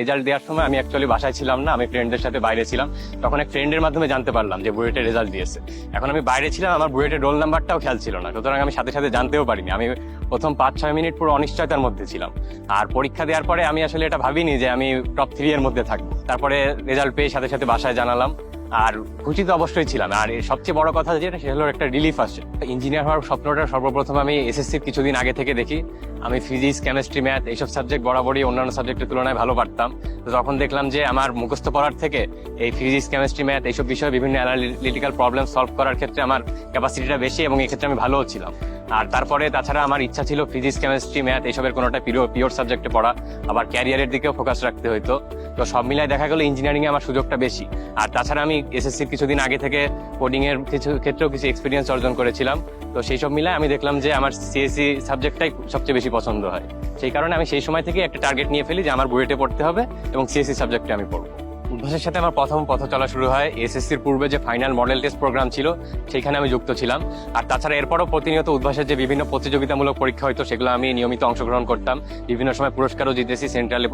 Result দেওয়ার সময় আমি অ্যাকচুয়ালি বাসায় ছিলাম না, আমি ফ্রেন্ডের সাথে বাইরে ছিলাম। তখন এক ফ্রেন্ডের মাধ্যমে জানতে পারলাম যে বুয়েটের রেজাল্ট দিয়েছে। এখন আমি বাইরে ছিলাম, আমার বুয়েটের রোল নাম্বারটাও খেয়াল ছিল না। সুতরাং আমি সাথে সাথে জানতেও পারিনি। আমি প্রথম পাঁচ ছয় মিনিট পুরো অনিশ্চয়তার মধ্যে ছিলাম। আর পরীক্ষা দেওয়ার পরে আমি আসলে এটা ভাবিনি যে আমি টপ থ্রি এর মধ্যে থাকব। তারপরে রেজাল্ট পেয়ে সাথে সাথে বাসায় জানালাম। আর খুশি তো অবশ্যই ছিলাম। আর সবচেয়ে বড় কথা যেটা, সেটা হলো একটা রিলিফ আসছে। ইঞ্জিনিয়ার হওয়ার স্বপ্নটা সর্বপ্রথম আমি এসএসসির কিছুদিন আগে থেকে দেখি। আমি ফিজিক্স কেমিস্ট্রি ম্যাথ এইসব সাবজেক্ট বরাবরই অন্যান্য সাবজেক্টের তুলনায় ভালো পারতাম। তো তখন দেখলাম যে আমার মুখস্থ পড়ার থেকে এই ফিজিক্স কেমিস্ট্রি ম্যাথ এইসব বিষয়ে বিভিন্ন অ্যানালিটিক্যাল প্রবলেম সলভ করার ক্ষেত্রে আমার ক্যাপাসিটিটা বেশি এবং এক্ষেত্রে আমি ভালোও ছিলাম। আর তারপরে তাছাড়া আমার ইচ্ছা ছিল ফিজিক্স কেমিস্ট্রি ম্যাথ এইসবের কোনোটা পিওর পিওর সাবজেক্টে পড়া। আবার ক্যারিয়ারের দিকেও ফোকাস রাখতে হতো তো সব মিলাই দেখা গেলো ইঞ্জিনিয়ারিং এ আমার সুযোগটা বেশি। আর তাছাড়া আমি এসএসসির কিছুদিন আগে থেকে কোডিং এর কিছু ক্ষেত্রেও কিছু এক্সপিরিয়েন্স অর্জন করেছিলাম। তো সেই সব মিলায় আমি দেখলাম যে আমার সিএসসি সাবজেক্টটাই সবচেয়ে বেশি পছন্দ হয়। সেই কারণে আমি সেই সময় থেকে একটা টার্গেট নিয়ে ফেলি যে আমার বুয়েটে পড়তে হবে এবং সিএসসি সাবজেক্টে আমি পড়ব। উদ্ভাসের সাথে আমার প্রথম পথ চলা শুরু হয়। এসএসসির পূর্বে যে ফাইনাল মডেল টেস্ট প্রোগ্রাম ছিল, সেখানে আমি যুক্ত ছিলাম। আর তাছাড়া এরপরও প্রতিনিয়ত উদ্ভাসের যে বিভিন্ন প্রতিযোগিতামূলক পরীক্ষা হয়তো, সেগুলো আমি নিয়মিত অংশগ্রহণ করতাম। বিভিন্ন সময় পুরস্কারও জিতেছি সেন্ট্রালে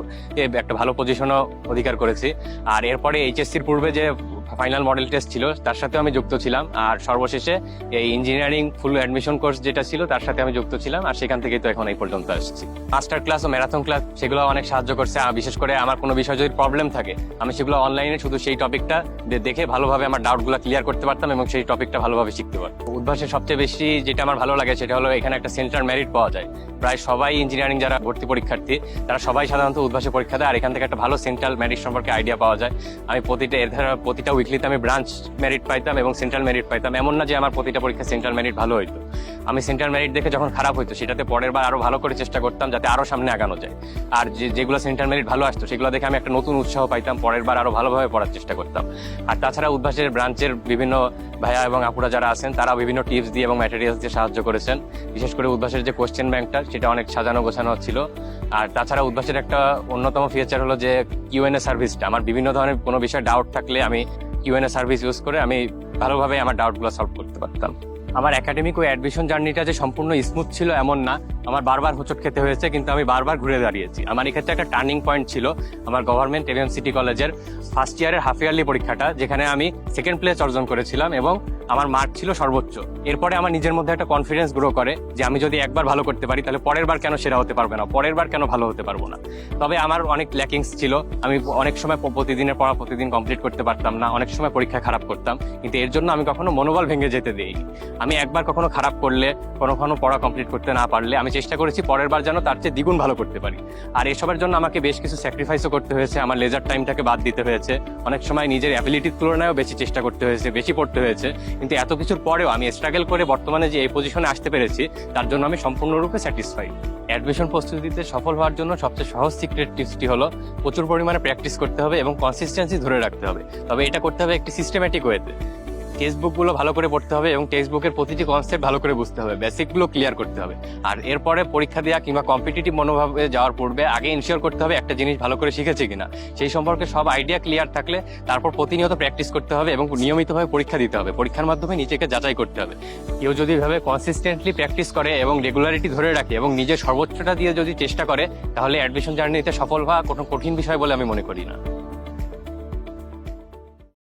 একটা ভালো পজিশনও অধিকার করেছি। আর এরপরে এইচএসসির পূর্বে যে ফাইনাল মডেল টেস্ট ছিল, তার সাথে আমি যুক্ত ছিলাম। আর সর্বশেষে এই ইঞ্জিনিয়ারিং ফুল অ্যাডমিশন কোর্স যেটা ছিল, তার সাথে আমি যুক্ত ছিলাম, আর সেখান থেকেই তো এখন এই পর্যন্ত আসছি। মাস্টার ক্লাস ও ম্যারাথন ক্লাস সেগুলো অনেক সাহায্য করছে। বিশেষ করে আমার কোনো বিষয় যদি প্রবলেম থাকে, আমি সেগুলো অনলাইনে শুধু সেই টপিকটা দেখে ভালোভাবে আমার ডাউটগুলো ক্লিয়ার করতে পারতাম এবং সেই টপিকটা ভালোভাবে শিখতে পারতাম। উদ্ভাসের সবচেয়ে বেশি যেটা আমার ভালো লাগে সেটা হলো এখানে একটা সেন্ট্রাল মেরিট পাওয়া যায়। প্রায় সবাই ইঞ্জিনিয়ারিং যারা ভর্তি পরীক্ষার্থী, তারা সবাই সাধারণত উদ্ভাসে পরীক্ষা দেয়, আর এখান থেকে একটা ভালো সেন্ট্রাল মেরিট সম্পর্কে আইডিয়া পাওয়া যায়। আমি প্রতিটা এর ধারা প্রতিটা উইকলিতে আমি ব্রাঞ্চ মেরিট পাইতাম এবং সেন্ট্রাল মেরিট পাইতাম। এমন না যে আমার প্রতিটা পরীক্ষা সেন্ট্রাল মেরিট ভালো হইতো। আমি সেন্ট্রাল মেরিট দেখে যখন খারাপ হইতো, সেটাতে পরের বার আরও ভালো করে চেষ্টা করতাম যাতে আরও সামনে আগানো যায়। আর যে, যেগুলো সেন্ট্রাল মেরিট ভালো আসতো, সেগুলো দেখে আমি একটা নতুন উৎসাহ পাইতাম, পরের বার আরও ভালোভাবে পড়ার চেষ্টা করতাম। আর তাছাড়া উদ্ভাসের ব্রাঞ্চের বিভিন্ন ভাইয়া এবং আপুরা যারা আছেন তারা বিভিন্ন টিপস দিয়ে এবং ম্যাটেরিয়ালস দিয়ে সাহায্য করেছেন। বিশেষ করে উদ্ভাসের যে কোশ্চেন ব্যাংকটা সেটা অনেক সাজানো গোছানো ছিল। আর তাছাড়া উদ্ভাসের একটা অন্যতম ফিচার হলো যে কিউএনএ সার্ভিসটা আমার বিভিন্ন ধরনের কোনো বিষয়ে ডাউট থাকলে আমি কিউএনএ সার্ভিস ইউজ করে আমি ভালোভাবে আমার ডাউটগুলো সলভ করতে পারতাম। আমার একাডেমিক ও অ্যাডমিশন জার্নিটা যে সম্পূর্ণ স্মুথ ছিল এমন না। আমার বারবার হোঁচট খেতে হয়েছে, কিন্তু আমি বারবার ঘুরে দাঁড়িয়েছি। আমার এক্ষেত্রে একটা টার্নিং পয়েন্ট ছিল আমার গভর্নমেন্ট এলিয়ন সিটি কলেজের ফার্স্ট ইয়ারের হাফ ইয়ারলি পরীক্ষাটা, যেখানে আমি সেকেন্ড প্লেস অর্জন করেছিলাম এবং আমার মার্ক ছিল সর্বোচ্চ। এরপরে আমার নিজের মধ্যে একটা কনফিডেন্স গ্রো করে যে আমি যদি একবার ভালো করতে পারি, তাহলে পরের বার কেন সেরা হতে পারবে না? পরের বার কেন ভালো হতে পারব না? তবে আমার অনেক ল্যাকিংস ছিল। আমি অনেক সময় প্রতিদিনের পড়া প্রতিদিন কমপ্লিট করতে পারতাম না। অনেক সময় পরীক্ষা খারাপ করতাম। কিন্তু এর জন্য আমি কখনো মনোবল ভেঙে যেতে দিইনি। আমি একবার কখনো খারাপ করলে, কোনো কখনো পড়া কমপ্লিট করতে না পারলে, আমি চেষ্টা করেছি, পরের বার যেন তার চেয়ে দ্বিগুণ ভালো করতে পারি। আর এসবের জন্য আমাকে বেশ কিছু স্যাক্রিফাইসও করতে হয়েছে, আমার লেজার টাইমটাকে বাদ দিতে হয়েছে। অনেক সময় নিজের অ্যাবিলিটির তুলনায়ও বেশি চেষ্টা করতে হয়েছে, বেশি পড়তে হয়েছে। কিন্তু এত কিছুর পরেও আমি স্ট্রাগল করে বর্তমানে যে এই পজিশনে আসতে পেরেছি, তার জন্য আমি সম্পূর্ণরূপে স্যাটিসফাইড অ্যাডমিশন প্রস্তুতিতে সফল হওয়ার জন্য সবচেয়ে সহজ সিক্রেট টিপসটি হলো, প্রচুর পরিমাণে প্র্যাকটিস করতে হবে এবং কনসিস্টেন্সি ধরে রাখতে হবে। তবে এটা করতে হবে একটি সিস্টেম্যাটিক ওয়েতে টেক্সট বুকগুলো ভালো করে পড়তে হবে এবং টেক্সট বুকের প্রতিটি কনসেপ্ট ভালো করে বুঝতে হবে বেসিকগুলো ক্লিয়ার করতে হবে। আর এরপরে পরীক্ষা দেওয়া কিংবা কম্পিটিটিভ মনোভাবে যাওয়ার পূর্বে আগে ইনশিওর করতে হবে একটা জিনিস ভালো করে শিখেছে কিনা। সেই সম্পর্কে সব আইডিয়া ক্লিয়ার থাকলে তারপর প্রতিনিয়ত প্র্যাকটিস করতে হবে এবং নিয়মিতভাবে পরীক্ষা দিতে হবে। পরীক্ষার মাধ্যমে নিজেকে যাচাই করতে হবে। কেউ যদি ভাবে কনসিস্টেন্টলি প্র্যাকটিস করে এবং রেগুলারিটি ধরে রাখে এবং নিজের সর্বোচ্চটা দিয়ে যদি চেষ্টা করে, তাহলে অ্যাডমিশন জার্নিতে সফল হওয়া কোনো কঠিন বিষয় বলে আমি মনে করি না।